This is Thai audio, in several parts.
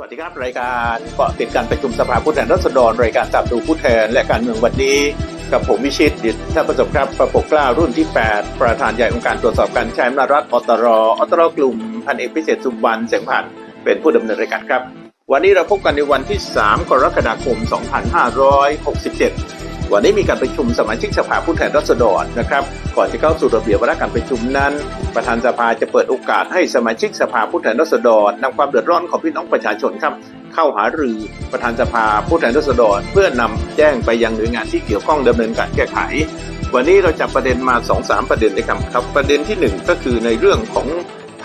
สวัสดีครับ รายการเกาะติดการประชุมสภาผู้แทนราษฎรรายการตามดูผู้แทนและการเมืองวันนี้ กับผมวิชิตดิษฐประสบครับประปกเกล้ารุ่นที่ 8 ประธานใหญ่องค์การตรวจสอบการใช้อำนาจรัฐอตรอตรกลุ่มพันเอกพิเศษสุวรรณเสียงผ่านเป็นผู้ดำเนินรายการครับ วันนี้เราพบกันในวันที่ 3 กรกฎาคม 2567 วันนี้มีการประชุมสมาชิกสภาผู้แทนราษฎรนะครับ ก่อนจะเข้าสู่ระเบียบวาระการประชุมนั้น ประธานสภาจะเปิดโอกาสให้สมาชิกสภาผู้แทนราษฎรนำความเดือดร้อนของพี่น้องประชาชนครับเข้าหารือประธานสภาผู้แทนราษฎรเพื่อนำแจ้งไปยังหน่วยงานที่เกี่ยวข้องดำเนินการแก้ไข วันนี้เราจับประเด็นมา2อสประเด็นนะครับครับ ประเด็นที่หนึ่งก็คือในเรื่องของ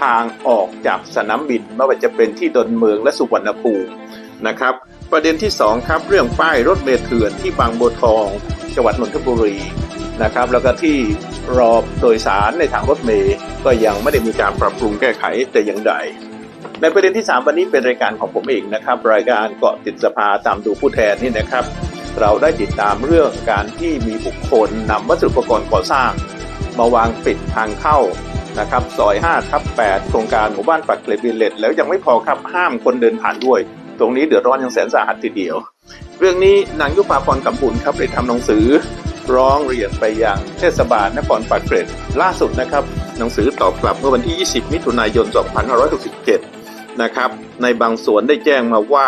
ทางออกจากสนามบินไม่ว่าจะเป็นที่ดอนเมืองและสุวรรณภูมินะครับ ประเด็นที่สองครับ เรื่องป้ายรถเมล์เถื่อนที่บางบัวทอง จังหวัดนนทบุรีนะครับ แล้วก็ที่รอโดยสารในทางรถเมล์ก็ยังไม่ได้มีการปรับปรุงแก้ไขแต่อย่างใดในประเด็นที่ 3 วันนี้เป็นรายการของผมเองนะครับ รายการเกาะติดสภาตามดูผู้แทนนี่นะครับ เราได้ติดตามเรื่องการที่มีบุคคลนำวัสดุอุปกรณ์ก่อสร้าง มาวางปิดทางเข้านะครับซอย5ทับ8โครงการหมู่บ้านปักเกร็ดวิลเลจแล้วยังไม่พอครับห้ามคนเดินผ่านด้วย รงนี้เดือดร้อนยังแสนสาหัสทีเดียว เรื่องนี้นางยุพาพรกำบุญครับได้ทำหนังสือ ร้องเรียนไปยังเทศบาลนครปากเกร็ดล่าสุดนะครับหนังสือตอบกลับเมื่อวันที่ 20 มิถุนายน 2567 นะครับ ในบางส่วนได้แจ้งมาว่า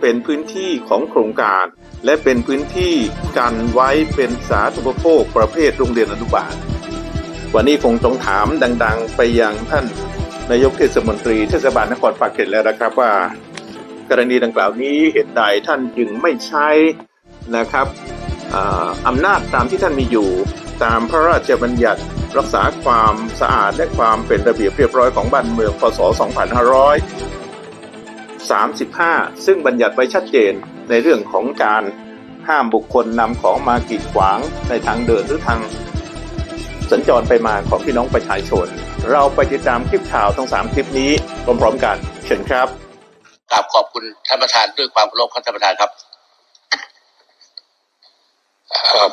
เป็นพื้นที่ของโครงการ และเป็นพื้นที่กันไว้เป็นสาธารณูปโภคประเภทโรงเรียนอนุบาล วันนี้คงต้องถามดัง ๆ ไปยังท่านนายกเทศมนตรีเทศบาลนครปากเกร็ดแล้วนะครับว่า กรณีดังกล่าวนี้เหตุใดท่านจึงไม่ใช้นะครับอำนาจตามที่ท่านมีอยู่ตามพระราชบัญญัติรักษาความสะอาดและความเป็นระเบียบเรียบร้อยของบ้านเมืองพศ 2535 ซึ่งบัญญัติไว้ชัดเจนในเรื่องของการห้ามบุคคลนำของมากีดขวางในทางเดินหรือทางสัญจรไปมาของพี่น้องประชาชน เราไปติดตามคลิปข่าวทั้งสามคลิปนี้พร้อมๆกัน เชิญครับ ราบขอบคุณท่านประธานด้วยความเคารพครับท่านประธานครับเอ่อ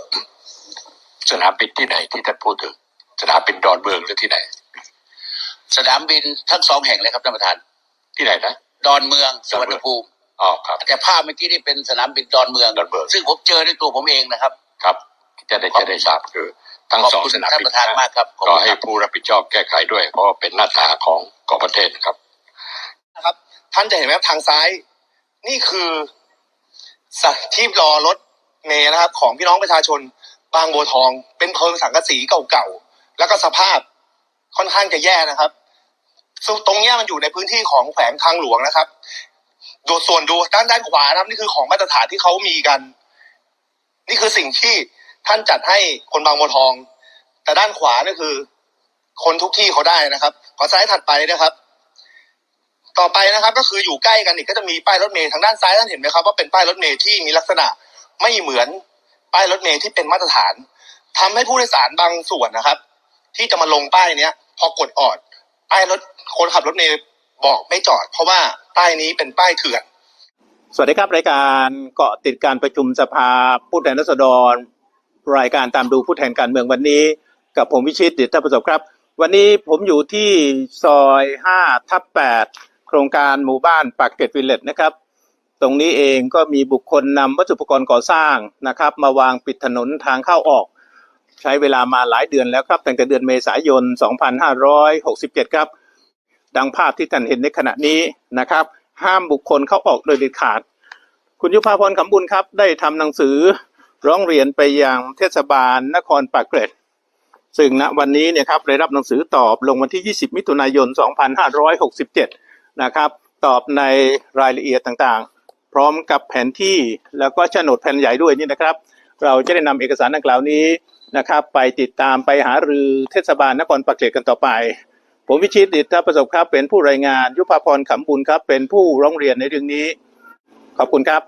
สนามบินที่ไหนที่ท่านพูดถึง สนามบินดอนเมืองหรือที่ไหน สนามบินทั้งสองแห่งเลยครับท่านประธาน ที่ไหนนะดอนเมืองสุวรรณภูมิอ๋อครับ แต่ภาพเมื่อกี้นี่เป็นสนามบินดอนเมืองดอนเมืองซึ่งผมเจอด้วยตัวผมเองนะครับ ครับจะได้จะได้ทราบคือทั้งขอบสองคุณสนามท่านบิประธานมากครับขอบก็คุณให้ครับผู้รับผิดชอบแก้ไขด้วย เพราะว่าเป็นหน้าตาของของประเทศนะครับนะครับ ท่านจะเห็นไหมครับทางซ้าย นี่คือสที่รอรถเมล์นะครับ ของพี่น้องประชาชนบางบัวทอง เป็นเพิงสังกะสีเก่าๆแล้วก็สภาพค่อนข้างจะแย่นะครับซึ่งตรงนี้มันอยู่ในพื้นที่ของแขวงทางหลวงนะครับดูส่วนดูด้านด้านขวานะครับ นี่คือของมาตรฐานที่เขามีกัน นี่คือสิ่งที่ท่านจัดให้คนบางบัวทอง แต่ด้านขวานี่คือ คนทุกที่เขาได้นะครับ ขอซ้ายถัดไปนะครับ ต่อไปนะครับก็คืออยู่ใกล้กันอีกก็จะมีป้ายรถเมล์ทางด้านซ้ายท่านเห็นไหมครับว่าเป็นป้ายรถเมล์ที่มีลักษณะไม่เหมือนป้ายรถเมล์ที่เป็นมาตรฐานทำให้ผู้โดยสารบางส่วนนะครับ ที่จะมาลงป้ายเนี้ย พอกดออดป้ายรถคนขับรถเมล์บอกไม่จอด เพราะว่าป้ายนี้เป็นป้ายเถื่อน สวัสดีครับรายการเกาะติดการประชุมสภาผู้แทนราษฎร รายการตามดูผู้แทนการเมืองวันนี้ กับผมวิชิตเดิษฐประสบครับ วันนี้ผมอยู่ที่ซอย5ทับ8 โครงการหมู่บ้านปากเกร็ดวิลเลจนะครับ ตรงนี้เองก็มีบุคคลนำวัสดุอุปกรณ์ก่อสร้างนะครับ มาวางปิดถนนทางเข้าออก ใช้เวลามาหลายเดือนแล้วครับ ตั้งแต่เดือนเมษายน 2567 ครับ ดังภาพที่ท่านเห็นในขณะนี้นะครับ ห้ามบุคคลเข้าออกโดยเด็ดขาด คุณยุพาพรคำบุญครับ ได้ทำหนังสือร้องเรียนไปยังเทศบาลนครปากเกร็ดซึ่งณวันนี้เนี่ยครับได้รับหนังสือตอบลงวันที่ 20 มิถุนายน 2567 นะครับ ตอบในรายละเอียดต่างๆ พร้อมกับแผนที่แล้วก็โฉนดแผ่นใหญ่ด้วยนี่นะครับ เราจะได้นำเอกสารดังกล่าวนี้นะครับ ไปติดตามไปหารือเทศบาลนครปากเกร็ดกันต่อไป ผมวิชิตดิตประสบครับเป็นผู้รายงาน ยุพาพรขำบุญครับ เป็นผู้ร้องเรียนในเรื่องนี้ ขอบคุณครับ